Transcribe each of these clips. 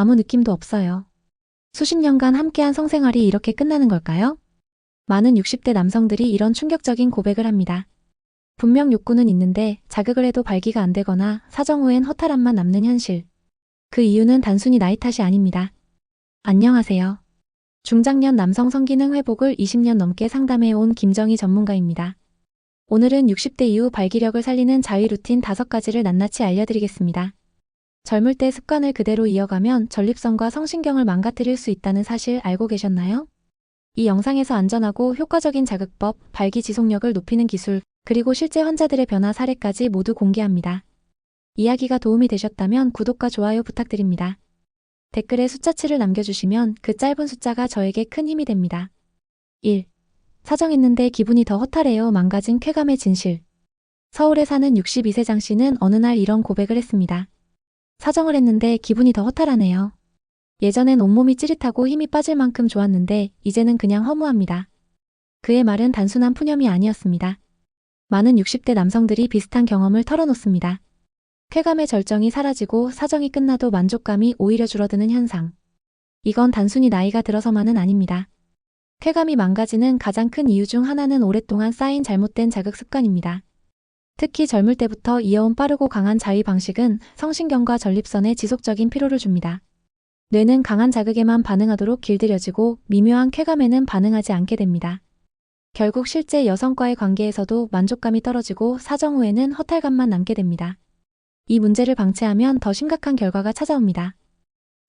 아무 느낌도 없어요. 수십 년간 함께한 성생활이 이렇게 끝나는 걸까요? 많은 60대 남성들이 이런 충격적인 고백을 합니다. 분명 욕구는 있는데 자극을 해도 발기가 안 되거나 사정 후엔 허탈함만 남는 현실. 그 이유는 단순히 나이 탓이 아닙니다. 안녕하세요. 중장년 남성 성기능 회복을 20년 넘게 상담해 온 김정희 전문가입니다. 오늘은 60대 이후 발기력을 살리는 자위 루틴 5가지를 낱낱이 알려드리겠습니다. 젊을 때 습관을 그대로 이어가면 전립선과 성신경을 망가뜨릴 수 있다는 사실 알고 계셨나요? 이 영상에서 안전하고 효과적인 자극법, 발기 지속력을 높이는 기술, 그리고 실제 환자들의 변화 사례까지 모두 공개합니다. 이야기가 도움이 되셨다면 구독과 좋아요 부탁드립니다. 댓글에 숫자치를 남겨주시면 그 짧은 숫자가 저에게 큰 힘이 됩니다. 1. 사정했는데 기분이 더 허탈해요. 망가진 쾌감의 진실. 서울에 사는 62세 장 씨는 어느 날 이런 고백을 했습니다. 사정을 했는데 기분이 더 허탈하네요. 예전엔 온몸이 찌릿하고 힘이 빠질 만큼 좋았는데 이제는 그냥 허무합니다. 그의 말은 단순한 푸념이 아니었습니다. 많은 60대 남성들이 비슷한 경험을 털어놓습니다. 쾌감의 절정이 사라지고 사정이 끝나도 만족감이 오히려 줄어드는 현상. 이건 단순히 나이가 들어서만은 아닙니다. 쾌감이 망가지는 가장 큰 이유 중 하나는 오랫동안 쌓인 잘못된 자극 습관입니다. 특히 젊을 때부터 이어온 빠르고 강한 자위 방식은 성신경과 전립선에 지속적인 피로를 줍니다. 뇌는 강한 자극에만 반응하도록 길들여지고 미묘한 쾌감에는 반응하지 않게 됩니다. 결국 실제 여성과의 관계에서도 만족감이 떨어지고 사정 후에는 허탈감만 남게 됩니다. 이 문제를 방치하면 더 심각한 결과가 찾아옵니다.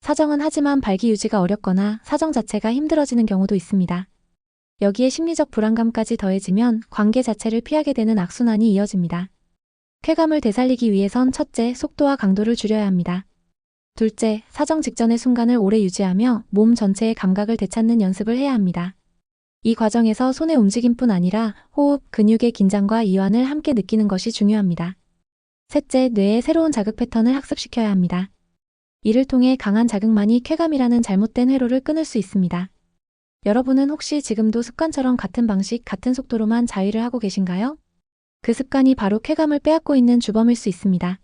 사정은 하지만 발기 유지가 어렵거나 사정 자체가 힘들어지는 경우도 있습니다. 여기에 심리적 불안감까지 더해지면 관계 자체를 피하게 되는 악순환이 이어집니다. 쾌감을 되살리기 위해선 첫째, 속도와 강도를 줄여야 합니다. 둘째, 사정 직전의 순간을 오래 유지하며 몸 전체의 감각을 되찾는 연습을 해야 합니다. 이 과정에서 손의 움직임뿐 아니라 호흡, 근육의 긴장과 이완을 함께 느끼는 것이 중요합니다. 셋째, 뇌의 새로운 자극 패턴을 학습시켜야 합니다. 이를 통해 강한 자극만이 쾌감이라는 잘못된 회로를 끊을 수 있습니다. 여러분은 혹시 지금도 습관처럼 같은 방식, 같은 속도로만 자위를 하고 계신가요? 그 습관이 바로 쾌감을 빼앗고 있는 주범일 수 있습니다.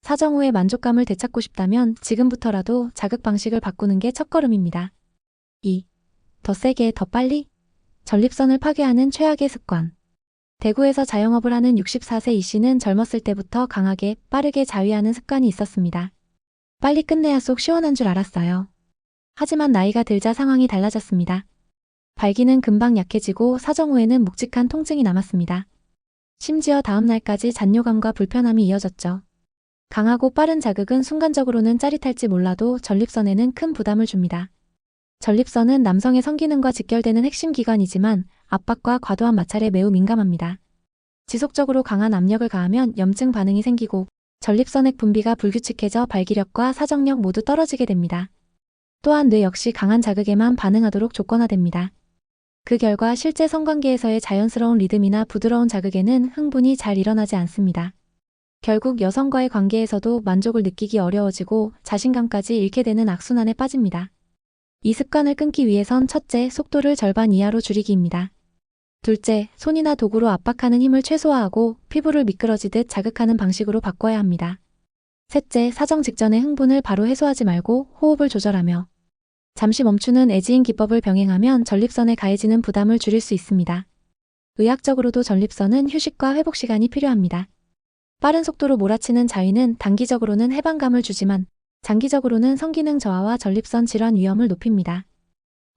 사정 후에 만족감을 되찾고 싶다면 지금부터라도 자극 방식을 바꾸는 게 첫걸음입니다. 2. 더 세게, 더 빨리? 전립선을 파괴하는 최악의 습관. 대구에서 자영업을 하는 64세 이 씨는 젊었을 때부터 강하게 빠르게 자위하는 습관이 있었습니다. 빨리 끝내야 속 시원한 줄 알았어요. 하지만 나이가 들자 상황이 달라졌습니다. 발기는 금방 약해지고 사정 후에는 묵직한 통증이 남았습니다. 심지어 다음 날까지 잔뇨감과 불편함이 이어졌죠. 강하고 빠른 자극은 순간적으로는 짜릿할지 몰라도 전립선에는 큰 부담을 줍니다. 전립선은 남성의 성기능과 직결되는 핵심 기관이지만 압박과 과도한 마찰에 매우 민감합니다. 지속적으로 강한 압력을 가하면 염증 반응이 생기고 전립선액 분비가 불규칙해져 발기력과 사정력 모두 떨어지게 됩니다. 또한 뇌 역시 강한 자극에만 반응하도록 조건화됩니다. 그 결과 실제 성관계에서의 자연스러운 리듬이나 부드러운 자극에는 흥분이 잘 일어나지 않습니다. 결국 여성과의 관계에서도 만족을 느끼기 어려워지고 자신감까지 잃게 되는 악순환에 빠집니다. 이 습관을 끊기 위해선 첫째, 속도를 절반 이하로 줄이기입니다. 둘째, 손이나 도구로 압박하는 힘을 최소화하고 피부를 미끄러지듯 자극하는 방식으로 바꿔야 합니다. 셋째, 사정 직전의 흥분을 바로 해소하지 말고 호흡을 조절하며 잠시 멈추는 애지인 기법을 병행하면 전립선에 가해지는 부담을 줄일 수 있습니다. 의학적으로도 전립선은 휴식과 회복 시간이 필요합니다. 빠른 속도로 몰아치는 자위는 단기적으로는 해방감을 주지만 장기적으로는 성기능 저하와 전립선 질환 위험을 높입니다.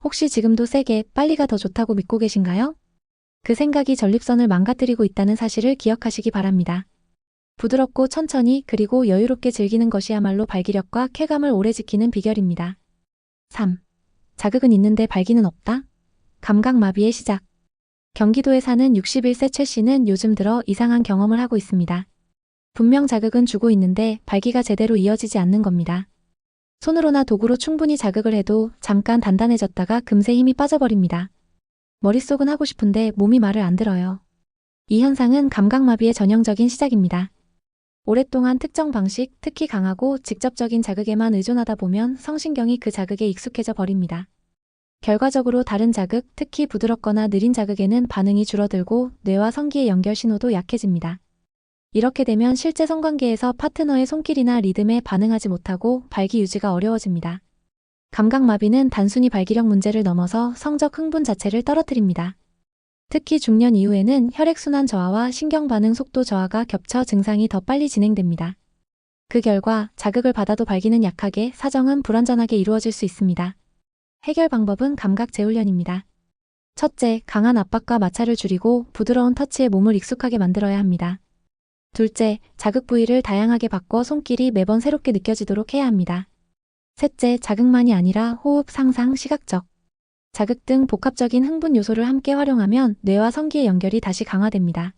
혹시 지금도 세게 빨리가 더 좋다고 믿고 계신가요? 그 생각이 전립선을 망가뜨리고 있다는 사실을 기억하시기 바랍니다. 부드럽고 천천히 그리고 여유롭게 즐기는 것이야말로 발기력과 쾌감을 오래 지키는 비결입니다. 3. 자극은 있는데 발기는 없다? 감각마비의 시작. 경기도에 사는 61세 최 씨는 요즘 들어 이상한 경험을 하고 있습니다. 분명 자극은 주고 있는데 발기가 제대로 이어지지 않는 겁니다. 손으로나 도구로 충분히 자극을 해도 잠깐 단단해졌다가 금세 힘이 빠져버립니다. 머릿속은 하고 싶은데 몸이 말을 안 들어요. 이 현상은 감각마비의 전형적인 시작입니다. 오랫동안 특정 방식, 특히 강하고 직접적인 자극에만 의존하다 보면 성신경이 그 자극에 익숙해져 버립니다. 결과적으로 다른 자극, 특히 부드럽거나 느린 자극에는 반응이 줄어들고 뇌와 성기의 연결 신호도 약해집니다. 이렇게 되면 실제 성관계에서 파트너의 손길이나 리듬에 반응하지 못하고 발기 유지가 어려워집니다. 감각마비는 단순히 발기력 문제를 넘어서 성적 흥분 자체를 떨어뜨립니다. 특히 중년 이후에는 혈액순환 저하와 신경반응 속도 저하가 겹쳐 증상이 더 빨리 진행됩니다. 그 결과 자극을 받아도 발기는 약하게 사정은 불완전하게 이루어질 수 있습니다. 해결 방법은 감각 재훈련입니다. 첫째, 강한 압박과 마찰을 줄이고 부드러운 터치에 몸을 익숙하게 만들어야 합니다. 둘째, 자극 부위를 다양하게 바꿔 손길이 매번 새롭게 느껴지도록 해야 합니다. 셋째, 자극만이 아니라 호흡, 상상, 시각적, 자극 등 복합적인 흥분 요소를 함께 활용하면 뇌와 성기의 연결이 다시 강화됩니다.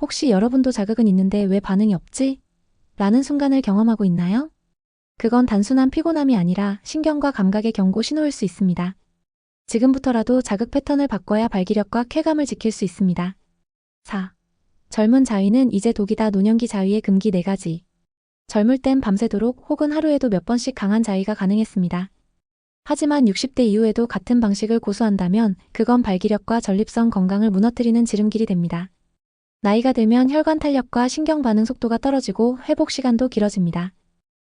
혹시 여러분도 자극은 있는데 왜 반응이 없지? 라는 순간을 경험하고 있나요? 그건 단순한 피곤함이 아니라 신경과 감각의 경고 신호일 수 있습니다. 지금부터라도 자극 패턴을 바꿔야 발기력과 쾌감을 지킬 수 있습니다. 4. 젊은 자위는 이제 독이다 노년기 자위의 금기 4가지. 젊을 땐 밤새도록 혹은 하루에도 몇 번씩 강한 자위가 가능했습니다. 하지만 60대 이후에도 같은 방식을 고수한다면 그건 발기력과 전립선 건강을 무너뜨리는 지름길이 됩니다. 나이가 들면 혈관 탄력과 신경 반응 속도가 떨어지고 회복 시간도 길어집니다.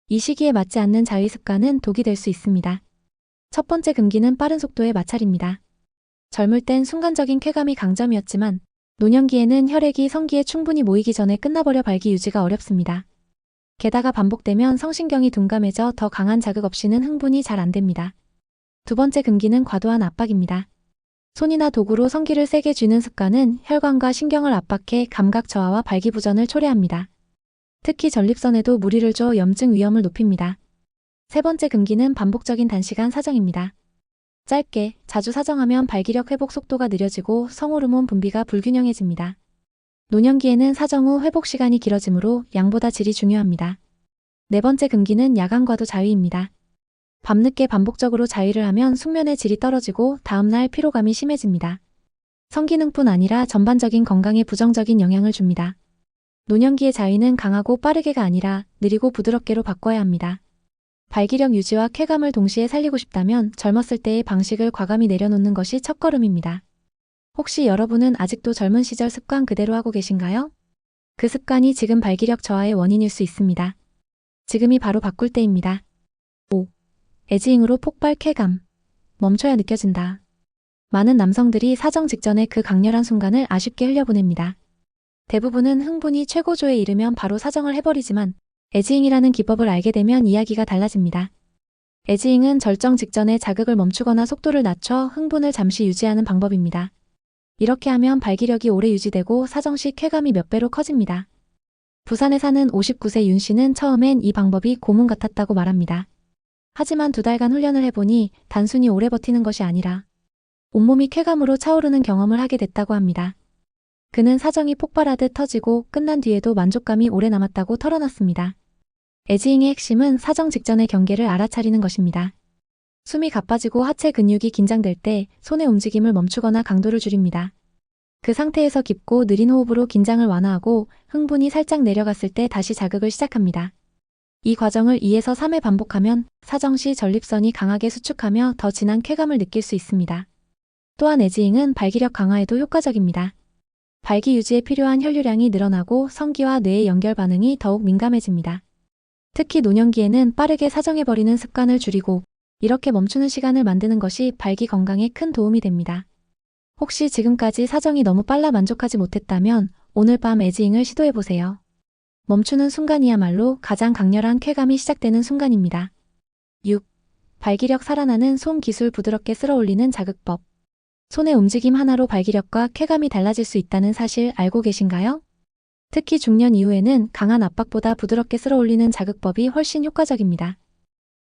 이 시기에 맞지 않는 자위 습관은 독이 될 수 있습니다. 첫 번째 금기는 빠른 속도의 마찰입니다. 젊을 땐 순간적인 쾌감이 강점이었지만 노년기에는 혈액이 성기에 충분히 모이기 전에 끝나버려 발기 유지가 어렵습니다. 게다가 반복되면 성신경이 둔감해져 더 강한 자극 없이는 흥분이 잘 안 됩니다. 두 번째 금기는 과도한 압박입니다. 손이나 도구로 성기를 세게 쥐는 습관은 혈관과 신경을 압박해 감각 저하와 발기부전을 초래합니다. 특히 전립선에도 무리를 줘 염증 위험을 높입니다. 세 번째 금기는 반복적인 단시간 사정입니다. 짧게, 자주 사정하면 발기력 회복 속도가 느려지고 성호르몬 분비가 불균형해집니다. 노년기에는 사정 후 회복 시간이 길어지므로 양보다 질이 중요합니다. 네 번째 금기는 야간 과도 자위입니다. 밤늦게 반복적으로 자위를 하면 숙면의 질이 떨어지고 다음날 피로감이 심해집니다. 성기능뿐 아니라 전반적인 건강에 부정적인 영향을 줍니다. 노년기의 자위는 강하고 빠르게가 아니라 느리고 부드럽게로 바꿔야 합니다. 발기력 유지와 쾌감을 동시에 살리고 싶다면 젊었을 때의 방식을 과감히 내려놓는 것이 첫걸음입니다. 혹시 여러분은 아직도 젊은 시절 습관 그대로 하고 계신가요? 그 습관이 지금 발기력 저하의 원인일 수 있습니다. 지금이 바로 바꿀 때입니다. 5. 에지잉으로 폭발 쾌감. 멈춰야 느껴진다. 많은 남성들이 사정 직전에 그 강렬한 순간을 아쉽게 흘려보냅니다. 대부분은 흥분이 최고조에 이르면 바로 사정을 해버리지만 에지잉이라는 기법을 알게 되면 이야기가 달라집니다. 에지잉은 절정 직전에 자극을 멈추거나 속도를 낮춰 흥분을 잠시 유지하는 방법입니다. 이렇게 하면 발기력이 오래 유지되고 사정 시 쾌감이 몇 배로 커집니다. 부산에 사는 59세 윤 씨는 처음엔 이 방법이 고문 같았다고 말합니다. 하지만 두 달간 훈련을 해보니 단순히 오래 버티는 것이 아니라 온몸이 쾌감으로 차오르는 경험을 하게 됐다고 합니다. 그는 사정이 폭발하듯 터지고 끝난 뒤에도 만족감이 오래 남았다고 털어놨습니다. 에지잉의 핵심은 사정 직전의 경계를 알아차리는 것입니다. 숨이 가빠지고 하체 근육이 긴장될 때 손의 움직임을 멈추거나 강도를 줄입니다. 그 상태에서 깊고 느린 호흡으로 긴장을 완화하고 흥분이 살짝 내려갔을 때 다시 자극을 시작합니다. 이 과정을 2에서 3회 반복하면 사정 시 전립선이 강하게 수축하며 더 진한 쾌감을 느낄 수 있습니다. 또한 에지잉은 발기력 강화에도 효과적입니다. 발기 유지에 필요한 혈류량이 늘어나고 성기와 뇌의 연결 반응이 더욱 민감해집니다. 특히 노년기에는 빠르게 사정해버리는 습관을 줄이고 이렇게 멈추는 시간을 만드는 것이 발기 건강에 큰 도움이 됩니다. 혹시 지금까지 사정이 너무 빨라 만족하지 못했다면 오늘 밤 에지잉을 시도해보세요. 멈추는 순간이야말로 가장 강렬한 쾌감이 시작되는 순간입니다. 6. 발기력 살아나는 손 기술 부드럽게 쓸어 올리는 자극법. 손의 움직임 하나로 발기력과 쾌감이 달라질 수 있다는 사실 알고 계신가요? 특히 중년 이후에는 강한 압박보다 부드럽게 쓸어 올리는 자극법이 훨씬 효과적입니다.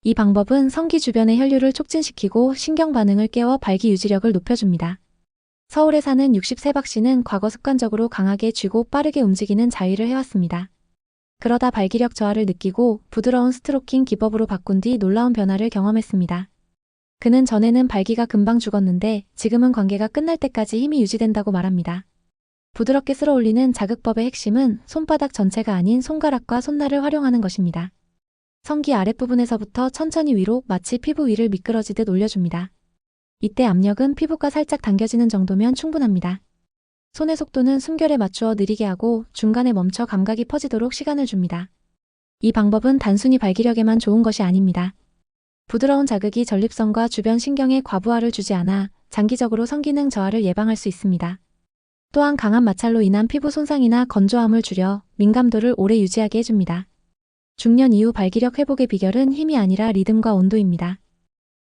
이 방법은 성기 주변의 혈류를 촉진시키고 신경 반응을 깨워 발기 유지력을 높여줍니다. 서울에 사는 63박 씨는 과거 습관적으로 강하게 쥐고 빠르게 움직이는 자위를 해왔습니다. 그러다 발기력 저하를 느끼고 부드러운 스트로킹 기법으로 바꾼 뒤 놀라운 변화를 경험했습니다. 그는 전에는 발기가 금방 죽었는데 지금은 관계가 끝날 때까지 힘이 유지된다고 말합니다. 부드럽게 쓸어 올리는 자극법의 핵심은 손바닥 전체가 아닌 손가락과 손날을 활용하는 것입니다. 성기 아랫부분에서부터 천천히 위로 마치 피부 위를 미끄러지듯 올려줍니다. 이때 압력은 피부가 살짝 당겨지는 정도면 충분합니다. 손의 속도는 숨결에 맞추어 느리게 하고 중간에 멈춰 감각이 퍼지도록 시간을 줍니다. 이 방법은 단순히 발기력에만 좋은 것이 아닙니다. 부드러운 자극이 전립선과 주변 신경에 과부하를 주지 않아 장기적으로 성기능 저하를 예방할 수 있습니다. 또한 강한 마찰로 인한 피부 손상이나 건조함을 줄여 민감도를 오래 유지하게 해줍니다. 중년 이후 발기력 회복의 비결은 힘이 아니라 리듬과 온도입니다.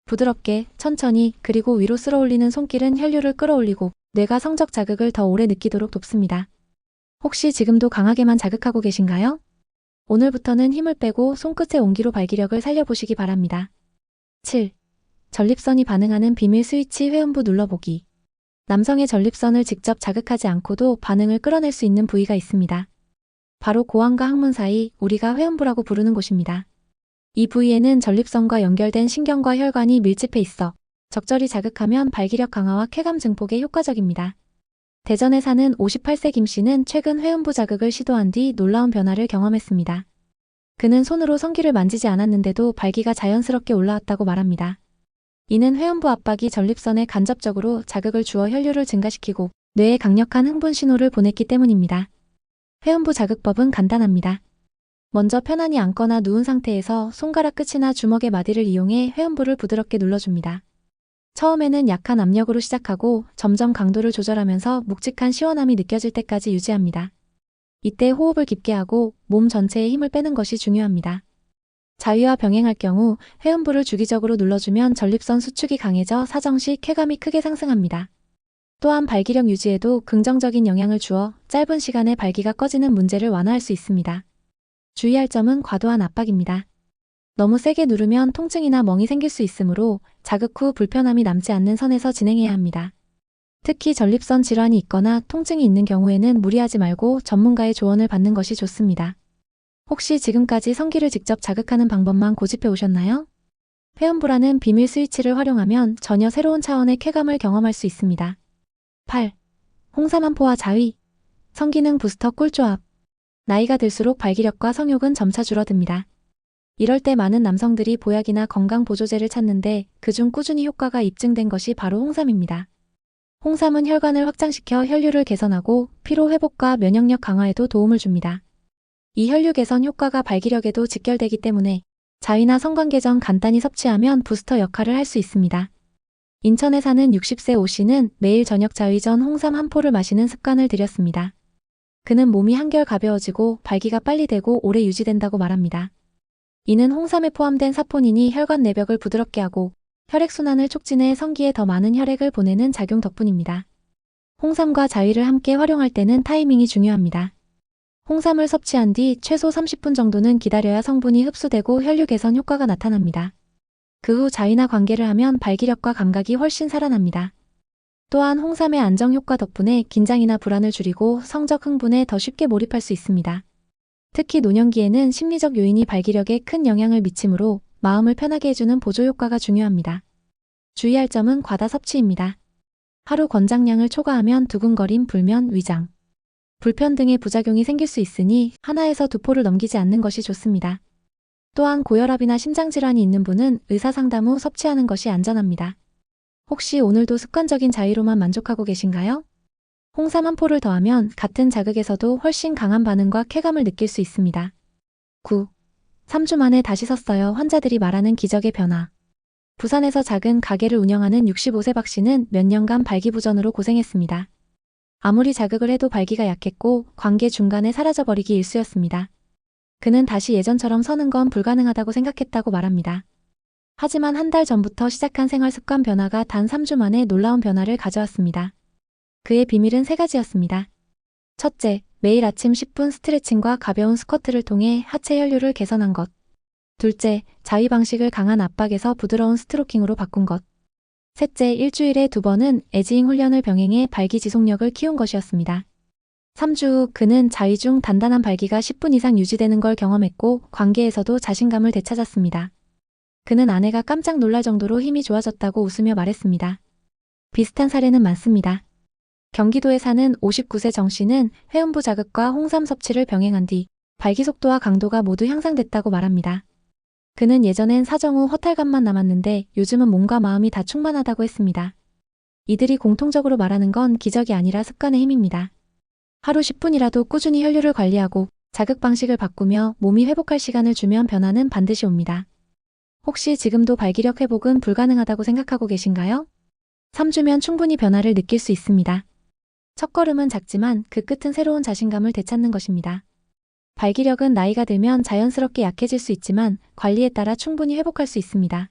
부드럽게, 천천히, 그리고 위로 쓸어 올리는 손길은 혈류를 끌어올리고 뇌가 성적 자극을 더 오래 느끼도록 돕습니다. 혹시 지금도 강하게만 자극하고 계신가요? 오늘부터는 힘을 빼고 손끝의 온기로 발기력을 살려보시기 바랍니다. 7. 전립선이 반응하는 비밀 스위치 회음부 눌러보기. 남성의 전립선을 직접 자극하지 않고도 반응을 끌어낼 수 있는 부위가 있습니다. 바로 고환과 항문 사이 우리가 회음부라고 부르는 곳입니다. 이 부위에는 전립선과 연결된 신경과 혈관이 밀집해 있어 적절히 자극하면 발기력 강화와 쾌감 증폭에 효과적입니다. 대전에 사는 58세 김 씨는 최근 회음부 자극을 시도한 뒤 놀라운 변화를 경험했습니다. 그는 손으로 성기를 만지지 않았는데도 발기가 자연스럽게 올라왔다고 말합니다. 이는 회음부 압박이 전립선에 간접적으로 자극을 주어 혈류를 증가시키고 뇌에 강력한 흥분 신호를 보냈기 때문입니다. 회음부 자극법은 간단합니다. 먼저 편안히 앉거나 누운 상태에서 손가락 끝이나 주먹의 마디를 이용해 회음부를 부드럽게 눌러줍니다. 처음에는 약한 압력으로 시작하고 점점 강도를 조절하면서 묵직한 시원함이 느껴질 때까지 유지합니다. 이때 호흡을 깊게 하고 몸 전체에 힘을 빼는 것이 중요합니다. 자위와 병행할 경우 회음부를 주기적으로 눌러주면 전립선 수축이 강해져 사정시 쾌감이 크게 상승합니다. 또한 발기력 유지에도 긍정적인 영향을 주어 짧은 시간에 발기가 꺼지는 문제를 완화할 수 있습니다. 주의할 점은 과도한 압박입니다. 너무 세게 누르면 통증이나 멍이 생길 수 있으므로 자극 후 불편함이 남지 않는 선에서 진행해야 합니다. 특히 전립선 질환이 있거나 통증이 있는 경우에는 무리하지 말고 전문가의 조언을 받는 것이 좋습니다. 혹시 지금까지 성기를 직접 자극하는 방법만 고집해 오셨나요? 회음부라는 비밀 스위치를 활용하면 전혀 새로운 차원의 쾌감을 경험할 수 있습니다. 8. 홍삼 한 포와 자위. 성기능 부스터 꿀조합. 나이가 들수록 발기력과 성욕은 점차 줄어듭니다. 이럴 때 많은 남성들이 보약이나 건강 보조제를 찾는데 그중 꾸준히 효과가 입증된 것이 바로 홍삼입니다. 홍삼은 혈관을 확장시켜 혈류를 개선하고 피로 회복과 면역력 강화에도 도움을 줍니다. 이 혈류 개선 효과가 발기력에도 직결되기 때문에 자위나 성관계 전 간단히 섭취하면 부스터 역할을 할 수 있습니다. 인천에 사는 60세 오 씨는 매일 저녁 자위 전 홍삼 한 포를 마시는 습관을 들였습니다. 그는 몸이 한결 가벼워지고 발기가 빨리 되고 오래 유지된다고 말합니다. 이는 홍삼에 포함된 사포닌이 혈관 내벽을 부드럽게 하고 혈액순환을 촉진해 성기에 더 많은 혈액을 보내는 작용 덕분입니다. 홍삼과 자위를 함께 활용할 때는 타이밍이 중요합니다. 홍삼을 섭취한 뒤 최소 30분 정도는 기다려야 성분이 흡수되고 혈류 개선 효과가 나타납니다. 그 후 자위나 관계를 하면 발기력과 감각이 훨씬 살아납니다. 또한 홍삼의 안정 효과 덕분에 긴장이나 불안을 줄이고 성적 흥분에 더 쉽게 몰입할 수 있습니다. 특히 노년기에는 심리적 요인이 발기력에 큰 영향을 미치므로 마음을 편하게 해주는 보조 효과가 중요합니다. 주의할 점은 과다 섭취입니다. 하루 권장량을 초과하면 두근거림, 불면, 위장, 불편 등의 부작용이 생길 수 있으니 하나에서 두 포를 넘기지 않는 것이 좋습니다. 또한 고혈압이나 심장질환이 있는 분은 의사 상담 후 섭취하는 것이 안전합니다. 혹시 오늘도 습관적인 자위로만 만족하고 계신가요? 홍삼 한 포를 더하면 같은 자극에서도 훨씬 강한 반응과 쾌감을 느낄 수 있습니다. 9. 3주 만에 다시 섰어요. 환자들이 말하는 기적의 변화. 부산에서 작은 가게를 운영하는 65세 박 씨는 몇 년간 발기부전으로 고생했습니다. 아무리 자극을 해도 발기가 약했고 관계 중간에 사라져버리기 일쑤였습니다. 그는 다시 예전처럼 서는 건 불가능하다고 생각했다고 말합니다. 하지만 한 달 전부터 시작한 생활 습관 변화가 단 3주 만에 놀라운 변화를 가져왔습니다. 그의 비밀은 세 가지였습니다. 첫째, 매일 아침 10분 스트레칭과 가벼운 스쿼트를 통해 하체 혈류를 개선한 것. 둘째, 자위 방식을 강한 압박에서 부드러운 스트로킹으로 바꾼 것. 셋째, 일주일에 두 번은 에지잉 훈련을 병행해 발기 지속력을 키운 것이었습니다. 3주 후 그는 자위 중 단단한 발기가 10분 이상 유지되는 걸 경험했고 관계에서도 자신감을 되찾았습니다. 그는 아내가 깜짝 놀랄 정도로 힘이 좋아졌다고 웃으며 말했습니다. 비슷한 사례는 많습니다. 경기도에 사는 59세 정 씨는 회음부 자극과 홍삼 섭취를 병행한 뒤 발기 속도와 강도가 모두 향상됐다고 말합니다. 그는 예전엔 사정 후 허탈감만 남았는데 요즘은 몸과 마음이 다 충만하다고 했습니다. 이들이 공통적으로 말하는 건 기적이 아니라 습관의 힘입니다. 하루 10분이라도 꾸준히 혈류를 관리하고 자극 방식을 바꾸며 몸이 회복할 시간을 주면 변화는 반드시 옵니다. 혹시 지금도 발기력 회복은 불가능하다고 생각하고 계신가요? 3주면 충분히 변화를 느낄 수 있습니다. 첫 걸음은 작지만 그 끝은 새로운 자신감을 되찾는 것입니다. 발기력은 나이가 들면 자연스럽게 약해질 수 있지만 관리에 따라 충분히 회복할 수 있습니다.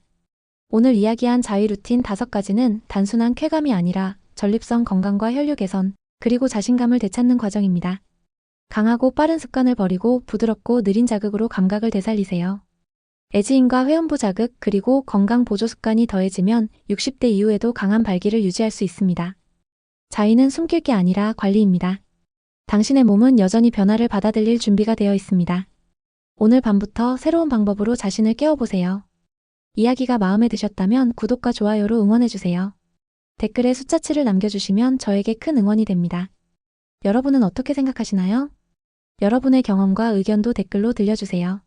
오늘 이야기한 자위 루틴 5가지는 단순한 쾌감이 아니라 전립선 건강과 혈류 개선, 그리고 자신감을 되찾는 과정입니다. 강하고 빠른 습관을 버리고 부드럽고 느린 자극으로 감각을 되살리세요. 애지인과 회원부 자극 그리고 건강 보조 습관이 더해지면 60대 이후에도 강한 발기를 유지할 수 있습니다. 자위는 숨길 게 아니라 관리입니다. 당신의 몸은 여전히 변화를 받아들일 준비가 되어 있습니다. 오늘 밤부터 새로운 방법으로 자신을 깨워보세요. 이야기가 마음에 드셨다면 구독과 좋아요로 응원해주세요. 댓글에 숫자 7을 남겨주시면 저에게 큰 응원이 됩니다. 여러분은 어떻게 생각하시나요? 여러분의 경험과 의견도 댓글로 들려주세요.